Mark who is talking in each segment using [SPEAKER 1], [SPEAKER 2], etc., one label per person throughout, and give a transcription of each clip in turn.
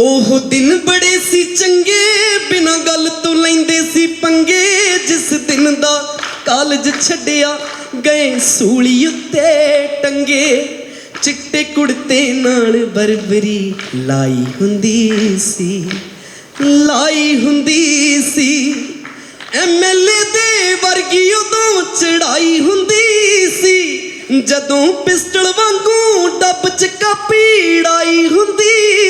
[SPEAKER 1] ਉਹ ਦਿਨ ਬੜੇ ਸੀ ਚੰਗੇ, ਬਿਨਾਂ ਗੱਲ ਤੋਂ ਲੈਂਦੇ ਸੀ ਪੰਗੇ। ਜਿਸ ਦਿਨ ਦਾ ਕਾਲਜ ਛੱਡਿਆ, ਗਏ ਸੂਲੀ ਉੱਤੇ ਟੰਗੇ। ਚਿੱਟੇ ਕੁੜਤੇ ਨਾਲ ਬਰਬਰੀ ਲਾਈ ਹੁੰਦੀ ਸੀ, ਲਾਈ ਹੁੰਦੀ ਸੀ। ਐਮਐਲਏ ਦੇ ਵਰਗੀ ਉਦੋਂ ਚੜਾਈ ਹੁੰਦੀ ਸੀ, ਜਦੋਂ ਪਿਸਟਲ ਵਾਂਗੂ ਡੱਬ ਚ ਕਾਪੀ ੜਾਈ ਹੁੰਦੀ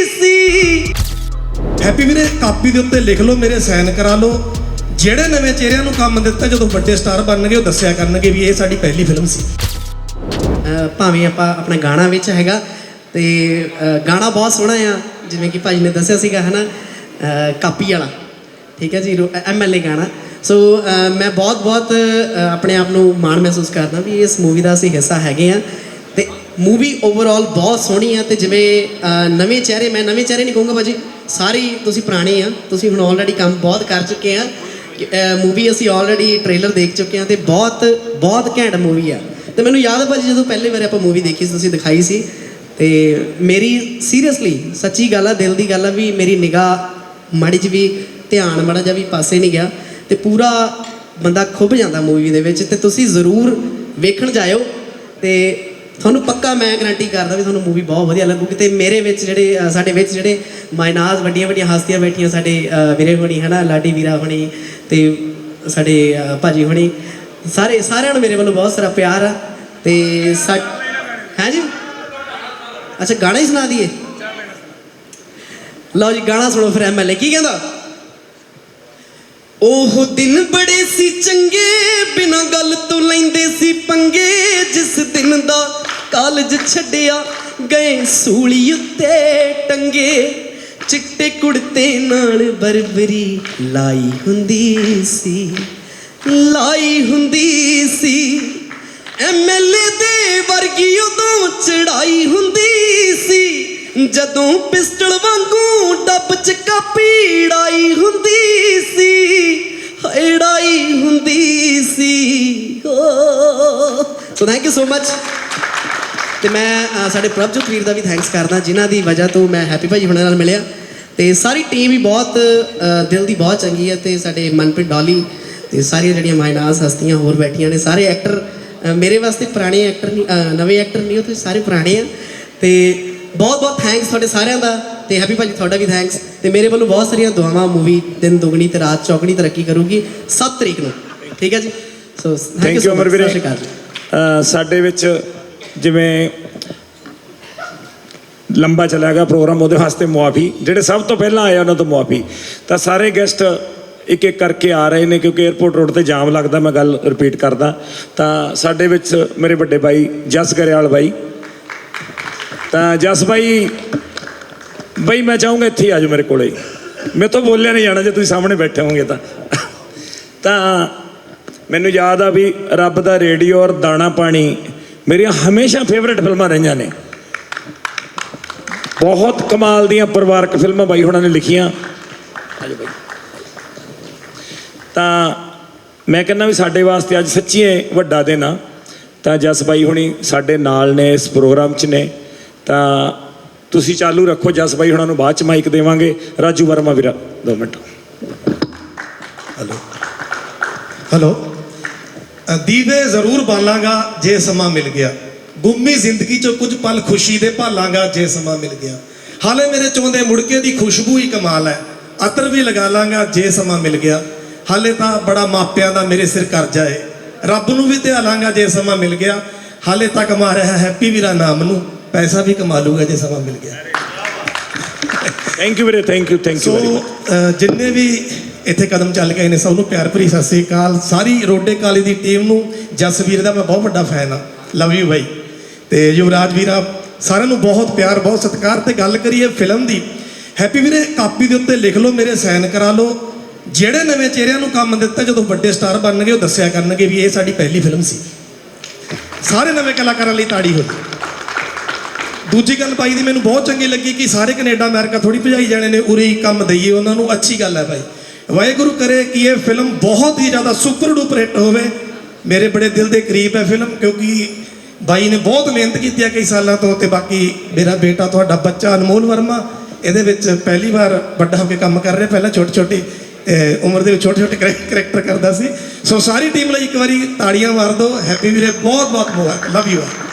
[SPEAKER 2] ਹੈਪੀ ਵੀਰੇ, ਕਾਪੀ ਦੇ ਉੱਤੇ ਲਿਖ ਲਓ, ਮੇਰੇ ਸਾਈਨ ਕਰਾ ਲਓ। ਜਿਹੜੇ ਨਵੇਂ ਚਿਹਰਿਆਂ ਨੂੰ ਕੰਮ ਦਿੱਤਾ, ਜਦੋਂ ਵੱਡੇ ਸਟਾਰ ਬਣਨਗੇ, ਉਹ ਦੱਸਿਆ ਕਰਨਗੇ ਵੀ ਇਹ ਸਾਡੀ ਪਹਿਲੀ ਫਿਲਮ ਸੀ।
[SPEAKER 1] ਭਾਵੇਂ ਆਪਾਂ ਆਪਣਾ ਗਾਣਾ ਵਿੱਚ ਹੈਗਾ, ਤੇ ਗਾਣਾ ਬਹੁਤ ਸੋਹਣਾ ਆ, ਜਿਵੇਂ ਕਿ ਭਾਜੀ ਨੇ ਦੱਸਿਆ ਸੀਗਾ, ਹਨਾ? ਅਹ, ਕਾਪੀ ਵਾਲਾ। ਠੀਕ ਹੈ ਜੀ ਐਮਐਲਏ ਗਾਣਾ। ਸੋ ਮੈਂ ਬਹੁਤ ਬਹੁਤ ਆਪਣੇ ਆਪ ਨੂੰ ਮਾਣ ਮਹਿਸੂਸ ਕਰਦਾ ਵੀ ਇਸ ਮੂਵੀ ਦਾ ਅਸੀਂ ਹਿੱਸਾ ਹੈਗੇ ਆ। ਤੇ ਮੂਵੀ ਓਵਰਆਲ ਬਹੁਤ ਸੋਹਣੀ ਆ, ਤੇ ਜਿਵੇਂ ਨਵੇਂ ਚਿਹਰੇ, ਮੈਂ ਨਵੇਂ ਚਿਹਰੇ ਨਹੀਂ ਕਹੂੰਗਾ ਭਾਜੀ। ਸਾਰੀ ਤੁਸੀਂ ਪੁਰਾਣੇ ਆ, ਤੁਸੀਂ ਹੁਣ ਆਲਰੇਡੀ ਕੰਮ ਬਹੁਤ ਕਰ ਚੁੱਕੇ ਆ। ਮੂਵੀ ਅਸੀਂ ਆਲਰੇਡੀ ਟ੍ਰੇਲਰ ਦੇਖ ਚੁੱਕੇ ਆ ਤੇ ਬਹੁਤ ਬਹੁਤ ਘੈਂਟ ਮੂਵੀ ਆ। ਤੇ ਮੈਨੂੰ ਯਾਦ ਹੈ ਭਾਜੀ, ਜਦੋਂ ਪਹਿਲੀ ਵਾਰ ਆਪਾਂ ਮੂਵੀ ਦੇਖੀ ਸੀ, ਤੁਸੀਂ ਦਿਖਾਈ ਸੀ। ਤੇ ਮੇਰੀ ਸੀਰੀਅਸਲੀ ਸੱਚੀ ਗੱਲ ਆ, ਦਿਲ ਦੀ ਗੱਲ ਆ ਵੀ ਮੇਰੀ ਨਿਗਾਹ ਮਾੜੀ ਜਿਹੀ ਵੀ, ਧਿਆਨ ਮਾੜਾ ਜਿਹਾ ਵੀ ਪਾਸੇ ਨਹੀਂ ਗਿਆ। ਤੇ ਪੂਰਾ ਬੰਦਾ ਖੁੱਭ ਜਾਂਦਾ ਮੂਵੀ ਦੇ ਵਿੱਚ ਤੇ ਤੁਸੀਂ ਜ਼ਰੂਰ ਵੇਖਣ ਜਾਇਓ। ਤੇ ਤੁਹਾਨੂੰ ਪੱਕਾ ਮੈਂ ਗਾਰੰਟੀ ਕਰਦਾ ਵੀ ਤੁਹਾਨੂੰ ਮੂਵੀ ਬਹੁਤ ਵਧੀਆ ਲੱਗੂਗੀ ਤੇ ਮੇਰੇ ਵਿੱਚ ਜਿਹੜੇ ਸਾਡੇ ਵਿੱਚ ਜਿਹੜੇ ਮਾਇਨਾਜ਼ ਵੱਡੀਆਂ ਵੱਡੀਆਂ ਹਸਤੀਆਂ ਬੈਠੀਆਂ ਸਾਡੇ ਵੀਰੇ ਹੋਣੀ ਹਨਾ ਲਾਡੀ ਵੀਰਾ ਹੋਣੀ ਤੇ ਸਾਡੇ ਅ, ਭਾਜੀ ਹੋਣੀ ਸਾਰੇ ਸਾਰਿਆਂ ਨੂੰ ਮੇਰੇ ਵੱਲੋਂ ਬਹੁਤ ਸਾਰਾ ਪਿਆਰ ਆ ਤੇ ਸਾ ਹੈ ਜੀ? ਅੱਛਾ ਗਾਣਾ ਹੀ ਸੁਣਾ ਦਈਏ। ਲਓ ਜੀ ਗਾਣਾ ਸੁਣੋ ਫਿਰ ਐਮਐਲਏ ਕੀ ਕਹਿੰਦਾ? ਉਹ ਦਿਨ ਬੜੇ ਸੀ ਚੰਗੇ ਬਿਨਾਂ ਗੱਲ ਤੋਂ ਲੈਂਦੇ ਸੀ ਪੰਗੇ ਜਿਸ ਦਿਨ ਦਾ ਕਾਲਜ ਛੱਡਿਆ, ਗਏ ਸੂਲੀ ਉੱਤੇ ਟੰਗੇ। ਚਿੱਟੇ ਕੁੜਤੇ ਨਾਲ ਬਰਬਰੀ ਲਾਈ ਹੁੰਦੀ ਸੀ, ਲਾਈ ਹੁੰਦੀ ਸੀ। ਐਮਐਲਏ ਦੇ ਵਰਗੀ ਉਦੋਂ ਚੜਾਈ ਹੁੰਦੀ ਸੀ, ਜਦੋਂ ਪਿਸਟਲ ਵਾਂਗੂ ਡੱਬ ਚ ਕਾਪੀ ਹੁੰਦੀ ਸੀ ਹੜਾਈ ਹੁੰਦੀ ਸੀ। So thank you so much ਤੇ ਮੈਂ ਸਾਡੇ ਪ੍ਰਭਜੋਤ ਵੀਰ ਦਾ ਵੀ ਥੈਂਕਸ ਕਰਦਾ ਜਿਨ੍ਹਾਂ ਦੀ ਵਜ੍ਹਾ ਤੋਂ ਮੈਂ ਹੈਪੀ ਭਾਜੀ ਹੁਣਾਂ ਨਾਲ ਮਿਲਿਆ। ਤੇ ਸਾਰੀ ਟੀਮ ਵੀ ਬਹੁਤ ਦਿਲ ਦੀ ਬਹੁਤ ਚੰਗੀ ਹੈ ਤੇ ਸਾਡੇ ਮਨਪ੍ਰੀਤ ਡਾਲੀ ਤੇ ਸਾਰੀਆਂ ਜਿਹੜੀਆਂ ਮਾਇਨਾਸ ਹਸਤੀਆਂ ਹੋਰ ਬੈਠੀਆਂ ਨੇ ਸਾਰੇ ਐਕਟਰ ਮੇਰੇ ਵਾਸਤੇ ਪੁਰਾਣੇ ਐਕਟਰ ਨਵੇਂ ਐਕਟਰ ਨਹੀਂ ਹੋ ਤੁਸੀਂ ਸਾਰੇ ਪੁਰਾਣੇ ਆ। ਤੇ ਬਹੁਤ ਬਹੁਤ ਥੈਂਕਸ ਤੁਹਾਡੇ ਸਾਰਿਆਂ ਦਾ ਤੇ ਹੈਪੀ ਭਾਜੀ ਤੁਹਾਡਾ ਵੀ ਥੈਂਕਸ ਤੇ ਮੇਰੇ ਵੱਲੋਂ ਬਹੁਤ ਸਾਰੀਆਂ ਦੁਆਵਾਂ ਮੂਵੀ ਦਿਨ ਦੁਗਣੀ ਤੇ ਰਾਤ ਚੌਗਣੀ ਤਰੱਕੀ ਕਰੂਗੀ 7 ਤਰੀਕ ਨੂੰ। ਠੀਕ ਹੈ ਜੀ? ਸੋ
[SPEAKER 3] ਥੈਂਕ ਯੂ ਅਮਰ ਵੀਰੇ ਸਾਡੇ ਵਿੱਚ ਜਿਵੇਂ ਲੰਬਾ ਚਲਾ ਗਿਆ ਪ੍ਰੋਗਰਾਮ, ਉਹਦੇ ਵਾਸਤੇ ਮੁਆਫੀ। ਜਿਹੜੇ ਸਭ ਤੋਂ ਪਹਿਲਾਂ ਆਏ ਉਹਨਾਂ ਤੋਂ ਮੁਆਫੀ। ਤਾਂ ਸਾਰੇ ਗੈਸਟ ਇੱਕ ਇੱਕ ਕਰਕੇ ਆ ਰਹੇ ਨੇ, ਕਿਉਂਕਿ 에어ਪੋਰਟ ਰੋਡ ਤੇ ਜਾਮ ਲੱਗਦਾ, ਮੈਂ ਗੱਲ ਰਿਪੀਟ ਕਰਦਾ। ਤਾਂ ਸਾਡੇ ਵਿੱਚ ਮੇਰੇ ਵੱਡੇ ਭਾਈ ਜਸ ਗਰੇਵਾਲ ਬਾਈ ਤਾਂ ਜਸ ਬਾਈ ਬਈ ਮੈਂ ਚਾਹੂੰਗਾ ਇੱਥੇ ਹੀ ਆ ਜਾਓ ਮੇਰੇ ਕੋਲੇ। ਮੈਂ ਤੋਂ ਬੋਲਿਆ ਨਹੀਂ ਜਾਣਾ, ਜੇ ਤੁਸੀਂ ਸਾਹਮਣੇ ਬੈਠੇ ਹੋਗੇ ਤਾਂ। ਤਾਂ ਮੈਨੂੰ ਯਾਦ ਆ ਵੀ ਰੱਬ ਦਾ ਰੇਡੀਓ ਔਰ ਦਾਣਾ ਪਾਣੀ ਮੇਰੀਆਂ ਹਮੇਸ਼ਾ ਫੇਵਰਿਟ ਫਿਲਮਾਂ ਰਹੀਆਂ ਨੇ। ਬਹੁਤ ਕਮਾਲ ਦੀਆਂ ਪਰਿਵਾਰਕ ਫਿਲਮਾਂ ਬਾਈ ਹੁਣਾਂ ਨੇ ਲਿਖੀਆਂ। ਤਾਂ ਮੈਂ ਕਹਿੰਦਾ ਵੀ ਸਾਡੇ ਵਾਸਤੇ ਅੱਜ ਸੱਚੀ ਵੱਡਾ ਦਿਨ ਆ। ਤਾਂ ਜਸ ਬਾਈ ਹੁਣੀ ਸਾਡੇ ਨਾਲ ਨੇ ਇਸ ਪ੍ਰੋਗਰਾਮ 'ਚ ਨੇ। ਤਾਂ ਤੁਸੀਂ ਚਾਲੂ ਰੱਖੋ, ਜਸ ਬਾਈ ਹੁਣਾਂ ਨੂੰ ਬਾਅਦ 'ਚ ਮਾਈਕ ਦੇਵਾਂਗੇ। ਰਾਜੂ ਵਰਮਾ ਵੀਰਾ 2 ਮਿੰਟ।
[SPEAKER 2] ਹਲੋ ਹਲੋ ਦੀਵੇ ਜ਼ਰੂਰ ਬਾਲਾਂਗਾ ਜੇ ਸਮਾਂ ਮਿਲ ਗਿਆ। ਗੁੰਮੀ ਜ਼ਿੰਦਗੀ ਚੋਂ ਕੁਝ ਪਲ ਖੁਸ਼ੀ ਦੇ ਭਾਲਾਂਗਾ ਜੇ ਸਮਾਂ ਮਿਲ ਗਿਆ। ਹਾਲੇ ਮੇਰੇ ਚੋਂਦੇ ਮੁੜਕੇ ਦੀ ਖੁਸ਼ਬੂ ਹੀ ਕਮਾਲ ਹੈ। ਅਤਰ ਵੀ ਲਗਾ ਲਾਂਗਾ ਜੇ ਸਮਾਂ ਮਿਲ ਗਿਆ। ਹਾਲੇ ਤਾਂ ਬੜਾ ਮਾਪਿਆਂ ਦਾ ਮੇਰੇ ਸਿਰ ਕਰਜ਼ਾ ਏ। ਰੱਬ ਨੂੰ ਵੀ ਧਿਆ ਲਾਂਗਾ ਜੇ ਸਮਾਂ ਮਿਲ ਗਿਆ। ਹਾਲੇ ਤੱਕ ਕਮਾ ਰਿਹਾ ਹੈਪੀ ਵੀਰਾ ਨਾਮ ਨੂੰ। ਪੈਸਾ ਵੀ ਕਮਾ ਲੂਗਾ ਜੇ ਸਮਾਂ ਮਿਲ ਗਿਆ।
[SPEAKER 3] ਥੈਂਕ ਯੂ ਵੀਰੇ thank you thank you very much
[SPEAKER 2] ਜਿੰਨੇ ਵੀ ਇੱਥੇ ਕਦਮ ਚੱਲ ਗਏ ਨੇ ਸਭ ਨੂੰ ਪਿਆਰ ਭਰੀ ਸਤਿ ਸ੍ਰੀ ਅਕਾਲ। ਸਾਰੀ ਰੋਡੇ ਕਾਲੀ ਦੀ ਟੀਮ ਨੂੰ, ਜਸਵੀਰ ਦਾ ਮੈਂ ਬਹੁਤ ਵੱਡਾ ਫੈਨ ਆ ਲਵ ਯੂ ਬਾਈ। ਤੇ ਯੁਵਰਾਜ ਵੀਰਾ, ਸਾਰਿਆਂ ਨੂੰ ਬਹੁਤ ਪਿਆਰ, ਬਹੁਤ ਸਤਿਕਾਰ। ਤੇ ਗੱਲ ਕਰੀਏ ਫਿਲਮ ਦੀ, ਹੈਪੀ ਵੀਰੇ, ਕਾਪੀ ਦੇ ਉੱਤੇ ਲਿਖ ਲਓ, ਮੇਰੇ ਸਾਈਨ ਕਰਾ ਲਓ। ਜਿਹੜੇ ਨਵੇਂ ਚਿਹਰਿਆਂ ਨੂੰ ਕੰਮ ਦਿੱਤਾ, ਜਦੋਂ ਵੱਡੇ ਸਟਾਰ ਬਣਨਗੇ, ਉਹ ਦੱਸਿਆ ਕਰਨਗੇ ਵੀ ਇਹ ਸਾਡੀ ਪਹਿਲੀ ਫਿਲਮ ਸੀ। ਸਾਰੇ ਨਵੇਂ ਕਲਾਕਾਰਾਂ ਲਈ ਤਾੜੀ ਹੋਈ। ਦੂਜੀ ਗੱਲ ਭਾਈ ਦੀ ਮੈਨੂੰ ਬਹੁਤ ਚੰਗੀ ਲੱਗੀ ਕਿ ਸਾਰੇ ਕੈਨੇਡਾ, ਅਮਰੀਕਾ ਥੋੜੀ ਭਜਾਈ ਜਾਣੇ ਨੇ, ਉਰੇ ਕੰਮ ਦਈਏ, ਉਹਨਾਂ ਨੂੰ ਅੱਛੀ ਗੱਲ ਹੈ ਭਾਈ ਵਾਹਿਗੁਰੂ ਕਰੇ ਕਿ ਇਹ ਫਿਲਮ ਬਹੁਤ ਹੀ ਜ਼ਿਆਦਾ ਸੁਪਰ ਡੂਪਰ ਹਿੱਟ ਹੋਵੇ। ਮੇਰੇ ਬੜੇ ਦਿਲ ਦੇ ਕਰੀਬ ਹੈ ਫਿਲਮ, ਕਿਉਂਕਿ ਬਾਈ ਨੇ ਬਹੁਤ ਮਿਹਨਤ ਕੀਤੀ ਹੈ ਕਈ ਸਾਲਾਂ ਤੋਂ ਤੇ ਬਾਕੀ ਮੇਰਾ ਬੇਟਾ ਤੁਹਾਡਾ ਬੱਚਾ ਅਨਮੋਲ ਵਰਮਾ, ਇਹਦੇ ਵਿੱਚ ਪਹਿਲੀ ਵਾਰ ਵੱਡਾ ਹੋ ਕੇ ਕੰਮ ਕਰ ਰਿਹਾ, ਪਹਿਲਾਂ ਛੋਟੀ ਛੋਟੀ ਉਮਰ ਦੇ ਵਿੱਚ ਛੋਟੇ ਛੋਟੇ ਕਰੈਕਟਰ ਕਰਦਾ ਸੀ। ਸੋ ਸਾਰੀ ਟੀਮ ਲਈ ਇੱਕ ਵਾਰੀ ਤਾੜੀਆਂ ਮਾਰ ਦਿਓ। ਹੈਪੀ ਵੀਰੇ ਬਹੁਤ ਬਹੁਤ ਮੁਬਾਰਕ ਲਵ ਯੂ